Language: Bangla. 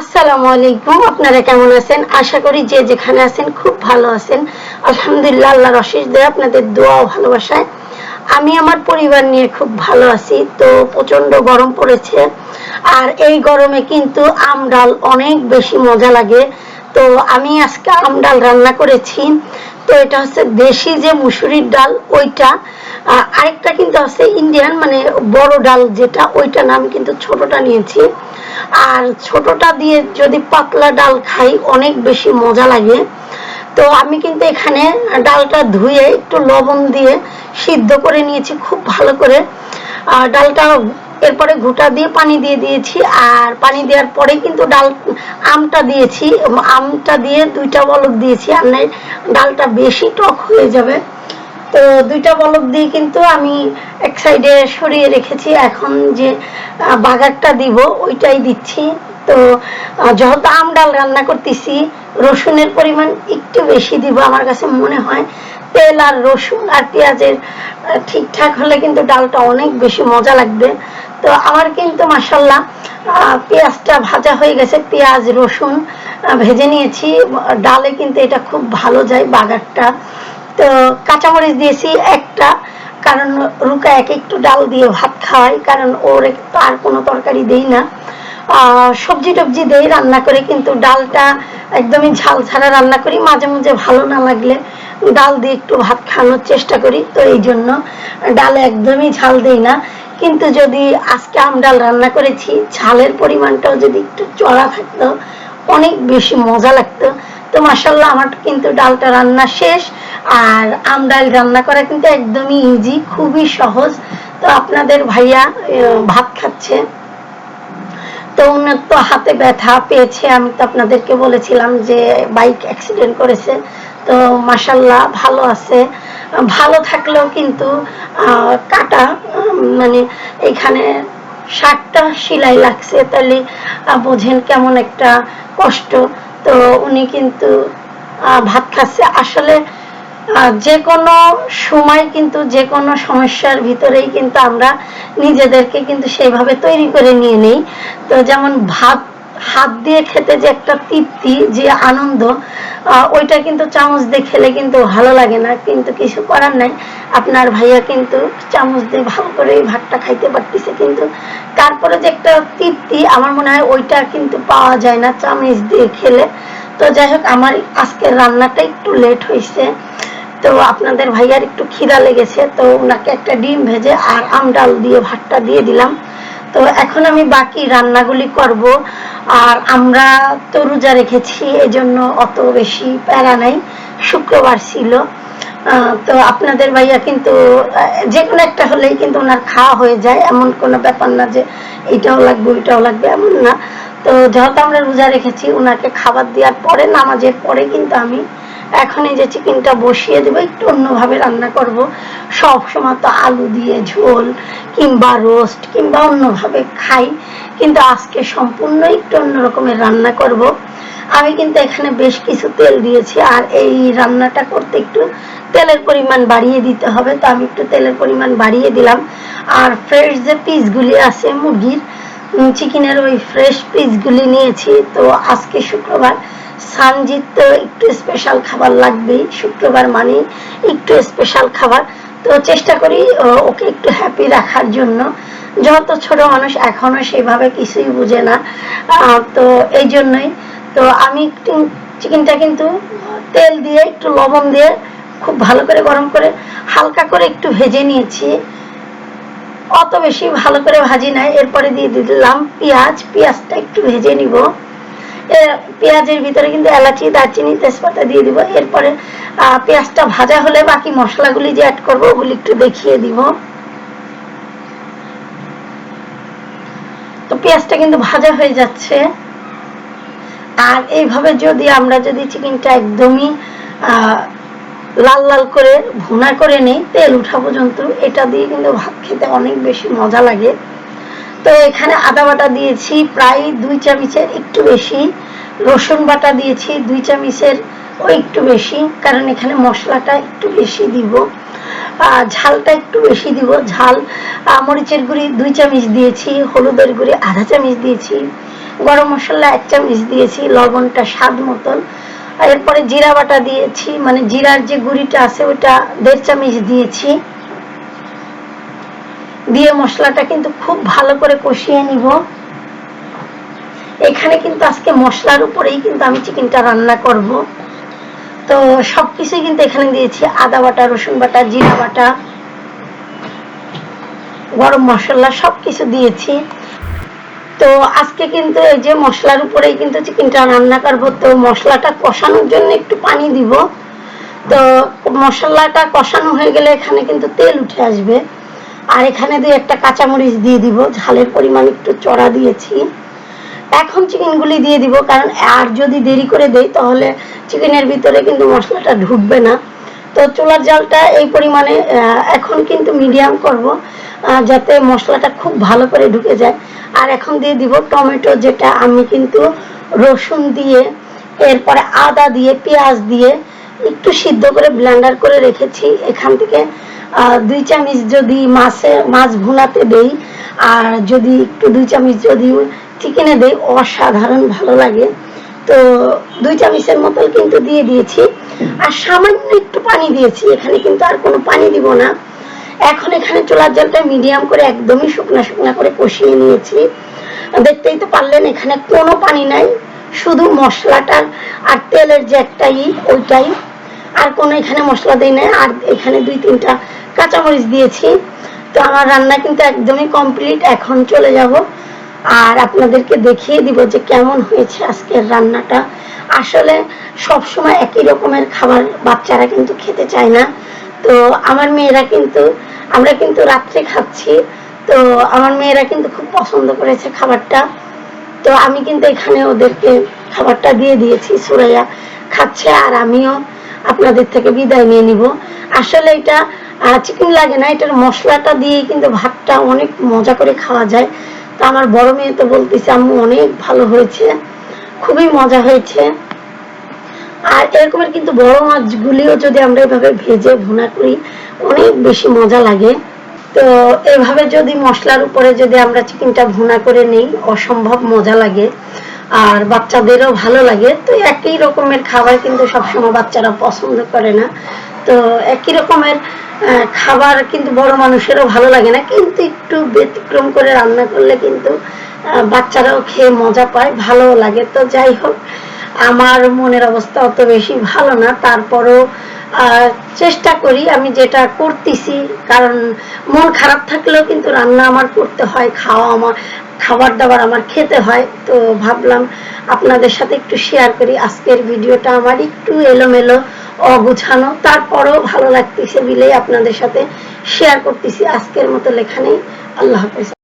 আসসালামু আলাইকুম, আপনারা কেমন আছেন? আশা করি যে যেখানে আছেন খুব ভালো আছেন। আলহামদুলিল্লাহ, আল্লাহর অশেষ দেয়, আপনাদের দোয়া ভালোবাসায়। আমি আমার পরিবার নিয়ে খুব ভালো আছি। তো প্রচণ্ড গরম পড়েছে, আর এই গরমে কিন্তু আম ডাল অনেক বেশি মজা লাগে। তো আমি আজকে আম ডাল রান্না করেছি। তো এটা হচ্ছে দেশি যে মুসুরির ডাল, ওইটা আরেকটা কিন্তু আছে ইন্ডিয়ান মানে বড় ডাল যেটা ওইটা না আমি কিন্তু ছোটটা নিয়েছি। আর ছোটটা দিয়ে যদি পাতলা ডাল খাই, অনেক বেশি মজা লাগে। তো আমি কিন্তু এখানে ডালটা ধুয়ে একটু লবণ দিয়ে সিদ্ধ করে নিয়েছি খুব ভালো করে। আর ডালটা এরপরে ঘুটা দিয়ে পানি দিয়ে দিয়েছি, আর পানি দেওয়ার পরে কিন্তু ডাল, আমটা দিয়েছি, আমটা দিয়ে দুইটা বলক দিয়েছি, আর ডালটা বেশি টক হয়ে যাবে। তো দুইটা বলক দিয়ে কিন্তু আমি এক সাইডে সরিয়ে রেখেছি, এখন যে বাগারটা দিব, ওইটাই দিচ্ছি। তো যেহেতু আম ডাল রান্না করতেছি, রসুনের পরিমাণ একটু বেশি দিব আমার কাছে মনে হয়। তেল আর রসুন আর পেঁয়াজের ঠিকঠাক হলে কিন্তু ডালটা অনেক বেশি মজা লাগবে। তো আমার কিন্তু মাসাল্লাহ পেঁয়াজটা ভাজা হয়ে গেছে, পেঁয়াজ, রসুন ভেজে নিয়েছি। ডালে কিন্তু এটা খুব ভালো যায় বাগারটা। তো কাঁচামরিচ দিয়েছি একটা, কারণ রুকা এক একটু ডাল দিয়ে ভাত খাওয়াই, কারণ ওর আর কোনো তরকারি দেই না। সবজি টবজি দেই, রান্না করে কিন্তু ডালটা একদমই ঝাল ছাড়া রান্না করি, মাঝে মাঝে ভালো না লাগলে ডাল দিয়ে একটু ভাত খাওয়ানোর চেষ্টা করি। তো এই জন্য ডালে একদমই ঝাল দেই না। কিন্তু যদি আজকে আম ডাল রান্না করেছি, ঝালের পরিমাণটাও যদি একটু চড়া থাকতো, অনেক বেশি মজা লাগতো। তো মাসাল্লাহ আমার কিন্তু ডালটা রান্না শেষ, আর আম ডাল রান্না করা কিন্তু একদমই ইজি খুবই সহজ। তো আপনাদের ভাইয়া ভাত খাচ্ছে। তো ওনার তো হাতে ব্যথা পেয়েছে, আমি তো আপনাদেরকে বলেছিলাম যে বাইক অ্যাক্সিডেন্ট করেছে। তো মাসাল্লাহ ভালো আছে। ভালো থাকলেও কিন্তু কাটা মানে এখানে ষাটটা সেলাই লাগছে। তাহলে বোঝেন কেমন একটা কষ্ট। তো উনি কিন্তু ভাত খাচ্ছে। আসলে যে কোনো সময় কিন্তু, যে কোনো সমস্যার ভিতরেই কিন্তু আমরা নিজেদেরকে কিন্তু সেইভাবে তৈরি করে নিয়ে নেই। তো যেমন ভাত হাত দিয়ে খেতে যে একটা তৃপ্তি, যে আনন্দ ওইটা কিন্তু চামচ দিয়ে খেলে কিন্তু ভালো লাগে না। কিন্তু কিছু করার নাই। আপনার ভাইয়া কিন্তু চামচ দিয়ে ভালো করে এই ভাতটা খাইতে পারতেছে। কিন্তু তারপরে যে একটা তৃপ্তি, আমার মনে হয় ওইটা কিন্তু পাওয়া যায় না চামচ দিয়ে খেলে। তো যাই হোক, আমার আজকের রান্নাটা একটু লেট হয়েছে। তো আপনাদের ভাইয়ার একটু খিদা লেগেছে, তো ওনাকে একটা ডিম ভেজে আর আম ডাল দিয়ে ভাতটা দিয়ে দিলাম। তো এখন আমি বাকি রান্নাগুলি করব। আর আমরা তো রোজা রেখেছি, এজন্য অত বেশি প্যারা নাই, শুক্রবার ছিল। তো আপনাদের ভাইয়া কিন্তু যে কোনো একটা হলেই কিন্তু ওনার খাওয়া হয়ে যায়, এমন কোনো ব্যাপার না যে এটাও লাগবে, ওইটাও লাগবে, এমন না। তো যেহেতু আমরা রোজা রেখেছি, ওনাকে খাবার দেওয়ার পরে, নামাজের পরে কিন্তু আমি এখন এই যে চিকেনটা বসিয়ে দেবো, একটু অন্যভাবে রান্না করব। সব সময় তো আলু দিয়ে ঝোল কিংবা রোস্ট কিংবা অন্যভাবে খাই, কিন্তু আজকে সম্পূর্ণ একটু অন্য রকমের রান্না করব। আমি কিন্তু এখানে বেশ কিছু তেল দিয়েছি, আর এই রান্নাটা করতে একটু তেলের পরিমাণ বাড়িয়ে দিতে হবে, তো আমি একটু তেলের পরিমাণ বাড়িয়ে দিলাম। আর ফ্রেশ যে পিসগুলি আছে মুরগির চিকেনের ওই ফ্রেশ পিসগুলি নিয়েছি, তো আজকে শুক্রবার সানজিৎ তো একটু স্পেশাল খাবার লাগবেই শুক্রবার মানে একটু স্পেশাল খাবার। তো চেষ্টা করি ওকে একটু হ্যাপি রাখার জন্য। যত ছোট মানুষ এখনও সেভাবে কিছুই বুঝে না। তো এই জন্যই। তো আমি চিকেনটা কিন্তু তেল দিয়ে, একটু লবণ দিয়ে খুব ভালো করে গরম করে হালকা করে একটু ভেজে নিয়েছি। অত বেশি ভালো করে ভাজি নাই। এরপরে দিয়ে দিলাম পেঁয়াজ। পেঁয়াজটা একটু ভেজে নিব। পেঁয়াজের ভিতরে কিন্তু এলাচি, দারচিনি, তেজপাতা দিয়ে দিব। এরপরে পেঁয়াজটা ভাজা হলে বাকি মশলাগুলি যে অ্যাড করব, ওগুলি একটু দেখিয়ে দিব। তো পেঁয়াজটা কিন্তু ভাজা হয়ে যাচ্ছে। আর এইভাবে যদি আমরা যদি চিকেনটা একদমই লাল লাল করে ভুনা করে নেই, তেল উঠা পর্যন্ত, এটা দিয়ে কিন্তু ভাত খেতে অনেক বেশি মজা লাগে। তো এখানে আদা বাটা দিয়েছি, প্রায় দুই চামচের একটু বেশি। রসুন বাটা দিয়েছি, দুই চামচের ও একটু বেশি, কারণ এখানে মশলাটা একটু বেশি দিব। ঝালটা একটু বেশি দিব। ঝাল মরিচের গুঁড়ি দুই চামচ দিয়েছি, হলুদের গুঁড়ি আধা চামচ দিয়েছি, গরম মশলা এক চামচ দিয়েছি, লবণটা স্বাদ মতন। এরপরে জিরা বাটা দিয়েছি মানে জিরার যে গুঁড়িটা আছে ওটা দেড় চামচ দিয়েছি। দিয়ে মশলাটা কিন্তু খুব ভালো করে কষিয়ে নিব। এখানে কিন্তু আজকে মশলার উপরেই কিন্তু আমি চিকেনটা রান্না করব। তো সবকিছুই কিন্তু এখানে দিয়েছি, আদা বাটা, রসুন বাটা, জিরা বাটা, গরম মশলা সবকিছু দিয়েছি। তো আজকে কিন্তু এই যে মশলার উপরেই কিন্তু চিকেনটা রান্না করব, তো মশলাটা কষানোর জন্য একটু পানি দিব। তো মশলাটা কষানো হয়ে গেলে এখানে কিন্তু তেল উঠে আসবে। আর এখানে দিয়ে একটা কাঁচামরিচ দিয়ে দিব। ঝালের পরিমাণ একটু চড়া দিয়েছি। এখন চিকেনগুলি দিয়ে দিব, কারণ আর যদি দেরি করে দেই, তাহলে চিকেনের ভিতরে কিন্তু মশলাটা ঢুকবে না। তো চুলার জালটা এই পরিমাণে এখন কিন্তু মিডিয়াম করব যাতে মশলাটা খুব ভালো করে ঢুকে যায়। আর এখন দিয়ে দিব টমেটো, যেটা আমি কিন্তু রসুন দিয়ে, এরপরে আদা দিয়ে, পেঁয়াজ দিয়ে একটু সিদ্ধ করে ব্লেন্ডার করে রেখেছি। এখান থেকে দুই চামচ যদি মাছে, মাছ ভুনাতে দেই, আর যদি একটু দুই চামচ যদি চিকেনে দেই, অসাধারণ ভালো লাগে। তো দুই চামচের মতন কিন্তু দিয়ে দিয়েছি। আর সামান্য একটু পানি দিয়েছি, এখানে কিন্তু আর কোনো পানি দিব না। এখন এখানে চুলার জলটা মিডিয়াম করে একদমই শুকনা শুকনা করে কষিয়ে নিয়েছি। দেখতেই তো পারলেন, এখানে কোনো পানি নাই। শুধু মশলাটার আর তেলের যে একটাই ওইটাই। আর কোনো এখানে মশলা দেই নাই, আর এখানে দুই তিনটা কাঁচামরিচ দিয়েছি। তো আমার রান্না কিন্তু একদমই কমপ্লিট এখন চলে যাব। আর আপনাদেরকে দেখিয়ে দিব যে কেমন হয়েছে আজকের রান্নাটা। আসলে সব সময় একই রকমের খাবার বাচ্চারা কিন্তু খেতে চায় না। তো আমার মেয়েরা কিন্তু, আমরা কিন্তু রাত্রে খাচ্ছি। তো আমার মেয়েরা কিন্তু খুব পছন্দ করেছে খাবারটা। তো আমি কিন্তু এখানে ওদেরকে খাবারটা দিয়ে দিয়েছি, সুরাইয়া খাচ্ছে আর আমিও আপনাদের থেকে বিদায় নিয়ে নিব। আসলে এটা চিকেন লাগে না, এটার মশলাটা দিয়ে কিন্তু ভাতটা অনেক মজা করে খাওয়া যায়। তো আমার বড় মেয়ে তো বলতেছে, আম্মু, অনেক ভালো হয়েছে, খুবই মজা হয়েছে। আর এরকমের কিন্তু বড় মাছগুলিও যদি আমরা এভাবে ভেজে ভুনা করি, অনেক বেশি মজা লাগে। তো এভাবে যদি মশলার উপরে যদি আমরা চিকেনটা ভুনা করে নেই, অসম্ভব মজা লাগে। আর বাচ্চাদেরও ভালো লাগে। তো একই রকমের খাবার কিন্তু সবসময় বাচ্চারা পছন্দ করে না। তো একই রকমের খাবার কিন্তু বড় মানুষেরও ভালো লাগে না। কিন্তু একটু ব্যতিক্রম করে রান্না করলে কিন্তু বাচ্চারাও খেয়ে মজা পায় ভালো লাগে। তো যাই হোক, আমার মনের অবস্থা অত বেশি ভালো না। তারপরও চেষ্টা করি, আমি যেটা করতেছি, কারণ মন খারাপ থাকলেও কিন্তু রান্না আমার করতে হয়, খাওয়া আমার, খাবার দাবার আমার খেতে হয়, তো ভাবলাম আপনাদের সাথে একটু শেয়ার করি, আজকের ভিডিওটা আমার একটু এলোমেলো, অগুছানো, তারপরেও ভালো লাগতেছে বিলেই আপনাদের সাথে শেয়ার করতেছি, আজকের মতো লেখা নেই আল্লাহ হাফেজ।